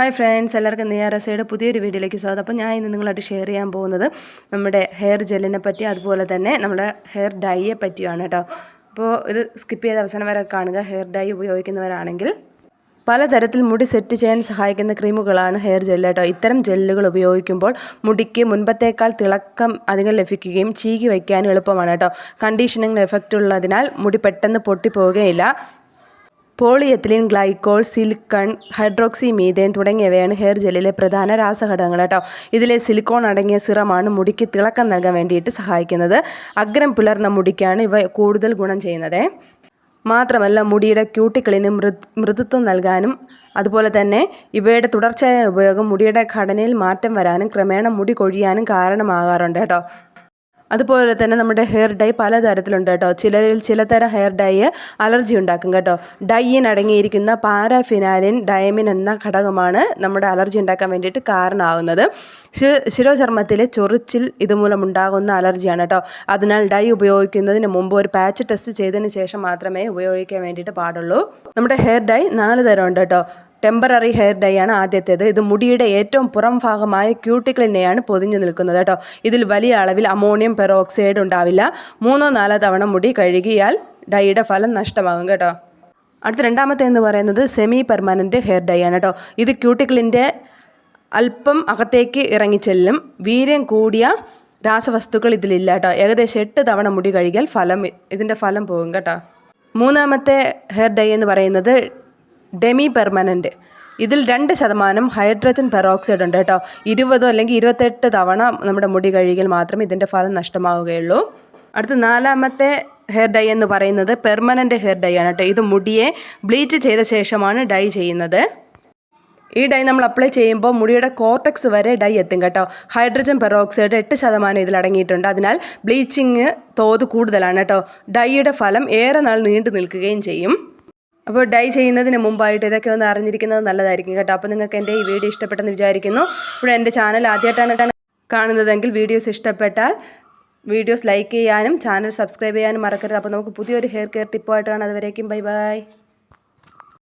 Hi friends എല്ലാവർക്കും നിയാറസയുടെ പുതിയൊരു വീഡിയോയിലേക്ക് സ്വാഗതം. അപ്പോൾ ഞാൻ ഇന്ന് നിങ്ങളായിട്ട് ഷെയർ ചെയ്യാൻ പോകുന്നത് നമ്മുടെ ഹെയർ ജെല്ലിനെ പറ്റി അതുപോലെ തന്നെ നമ്മുടെ ഹെയർ ഡൈയെ പറ്റിയാണ് കേട്ടോ. അപ്പോൾ ഇത് സ്കിപ്പ് ചെയ്ത അവസാനം വരെ കാണുക. ഹെയർ ഡൈ ഉപയോഗിക്കുന്നവരാണെങ്കിൽ പലതരത്തിൽ മുടി സെറ്റ് ചെയ്യാൻ സഹായിക്കുന്ന ക്രീമുകളാണ് ഹെയർ ജെല്ല് കേട്ടോ. ഇത്തരം ജെല്ലുകൾ ഉപയോഗിക്കുമ്പോൾ മുടിക്ക് മുൻപത്തേക്കാൾ തിളക്കം അധികം ലഭിക്കുകയും ചീകി വയ്ക്കാനും എളുപ്പമാണ് കേട്ടോ. കണ്ടീഷനിങ് എഫക്റ്റ് ഉള്ളതിനാൽ മുടി പെട്ടെന്ന് പൊട്ടിപ്പോവുകയില്ല. Polyethylene glycol silicone hydroxy methane തുടങ്ങിയവയാണ് ഹെയർ ജെല്ലിലെ പ്രധാന രാസഘടകങ്ങൾ കേട്ടോ. ഇതിലെ സിലിക്കോൺ അടങ്ങിയ സിറമാണ് മുടിക്ക് തിളക്കം നൽകാൻ വേണ്ടിയിട്ട് സഹായിക്കുന്നത്. അഗ്രം പുലർന്ന മുടിക്കാണ് ഇവ കൂടുതൽ ഗുണം ചെയ്യുന്നത്. മാത്രമല്ല മുടിയുടെ ക്യൂട്ടിക്കളിന് മൃദ് മൃദുത്വം നൽകാനും അതുപോലെ തന്നെ ഇവയുടെ തുടർച്ചയായ ഉപയോഗം മുടിയുടെ ഘടനയിൽ മാറ്റം വരാനും ക്രമേണ മുടി കൊഴിയാനും കാരണമാകാറുണ്ട് കേട്ടോ. അതുപോലെ തന്നെ നമ്മുടെ ഹെയർ ഡൈ പലതരത്തിലുണ്ട് കേട്ടോ. ചിലരിൽ ചിലതരം ഹെയർ ഡൈ അലർജി ഉണ്ടാക്കും കേട്ടോ. ഡൈയിൻ അടങ്ങിയിരിക്കുന്ന പാരാഫിനാലിൻ ഡയമിൻ എന്ന ഘടകമാണ് നമ്മുടെ അലർജി ഉണ്ടാക്കാൻ വേണ്ടിയിട്ട് കാരണമാകുന്നത് ശിരോചർമ്മത്തിലെ ചൊറിച്ചിൽ ഇതുമൂലം ഉണ്ടാകുന്ന അലർജിയാണ് കേട്ടോ. അതിനാൽ ഡൈ ഉപയോഗിക്കുന്നതിന് മുമ്പ് ഒരു പാച്ച് ടെസ്റ്റ് ചെയ്തതിന് ശേഷം മാത്രമേ ഉപയോഗിക്കാൻ വേണ്ടിയിട്ട് പാടുള്ളൂ. നമ്മുടെ ഹെയർ ഡൈ നാല് തരം ഉണ്ട് കേട്ടോ. ടെമ്പററി ഹെയർ ഡൈ ആണ് ആദ്യത്തേത്. ഇത് മുടിയുടെ ഏറ്റവും പുറം ഭാഗമായ ക്യൂട്ടിക്കിളിനെയാണ് പൊതിഞ്ഞു നിൽക്കുന്നത് കേട്ടോ. ഇതിൽ വലിയ അളവിൽ അമോണിയം പെറോക്സൈഡ് ഉണ്ടാവില്ല. മൂന്നോ നാലോ തവണ മുടി കഴുകിയാൽ ഡൈയുടെ ഫലം നഷ്ടമാകും കേട്ടോ. അടുത്ത രണ്ടാമത്തെ എന്ന് പറയുന്നത് സെമി പെർമനന്റ് ഹെയർ ഡൈ ആണ് കേട്ടോ. ഇത് ക്യൂട്ടിക്കിളിന്റെ അല്പം അകത്തേക്ക് ഇറങ്ങിച്ചെല്ലും. വീര്യം കൂടിയ രാസവസ്തുക്കൾ ഇതിലില്ല കേട്ടോ. ഏകദേശം എട്ട് തവണ മുടി കഴുകിയാൽ ഫലം ഇതിന്റെ ഫലം പോകും കേട്ടോ. മൂന്നാമത്തെ ഹെയർ ഡൈ എന്ന് പറയുന്നത് ഡെമി പെർമനന്റ് ഇതിൽ രണ്ട് ശതമാനം ഹൈഡ്രജൻ പെറോക്സൈഡ് ഉണ്ട് കേട്ടോ. ഇരുപതോ അല്ലെങ്കിൽ ഇരുപത്തെട്ട് തവണ നമ്മുടെ മുടി കഴുകിയാൽ മാത്രമേ ഇതിന്റെ ഫലം നഷ്ടമാവുകയുള്ളൂ. അടുത്ത നാലാമത്തെ ഹെയർ ഡൈ എന്ന് പറയുന്നത് പെർമനന്റ് ഹെയർ ഡൈ ആണ് കേട്ടോ. ഇത് മുടിയെ ബ്ലീച്ച് ചെയ്ത ശേഷമാണ് ഡൈ ചെയ്യുന്നത്. ഈ ഡൈ നമ്മൾ അപ്ലൈ ചെയ്യുമ്പോൾ മുടിയുടെ കോർട്ടക്സ് വരെ ഡൈ എത്തും കേട്ടോ. ഹൈഡ്രജൻ പെറോക്സൈഡ് എട്ട് ശതമാനം ഇതിൽ അടങ്ങിയിട്ടുണ്ട്. അതിനാൽ ബ്ലീച്ചിങ് തോത് കൂടുതലാണ് കേട്ടോ. ഡൈയുടെ ഫലം ഏറെ നാൾ നീണ്ടു നിൽക്കുകയും ചെയ്യും. അപ്പോൾ ഡൈ ചെയ്യുന്നതിന് മുമ്പായിട്ട് ഇതൊക്കെ ഒന്ന് അറിഞ്ഞിരിക്കുന്നത് നല്ലതായിരിക്കും കേട്ടോ. അപ്പോൾ നിങ്ങൾക്ക് എന്റെ ഈ വീഡിയോ ഇഷ്ടപ്പെട്ടെന്ന് വിചാരിക്കുന്നു. ഇവിടെ എന്റെ ചാനൽ ആദ്യമായിട്ടാണ് കാണുന്നതെങ്കിൽ വീഡിയോസ് ഇഷ്ടപ്പെട്ടാൽ വീഡിയോസ് ലൈക്ക് ചെയ്യാനും ചാനൽ സബ്സ്ക്രൈബ് ചെയ്യാനും മറക്കരുത്. അപ്പോൾ നമുക്ക് പുതിയൊരു ഹെയർ കെയർ ടിപ്പുമായിട്ട് കാണാം. അതുവരേക്കും ബൈ ബൈ.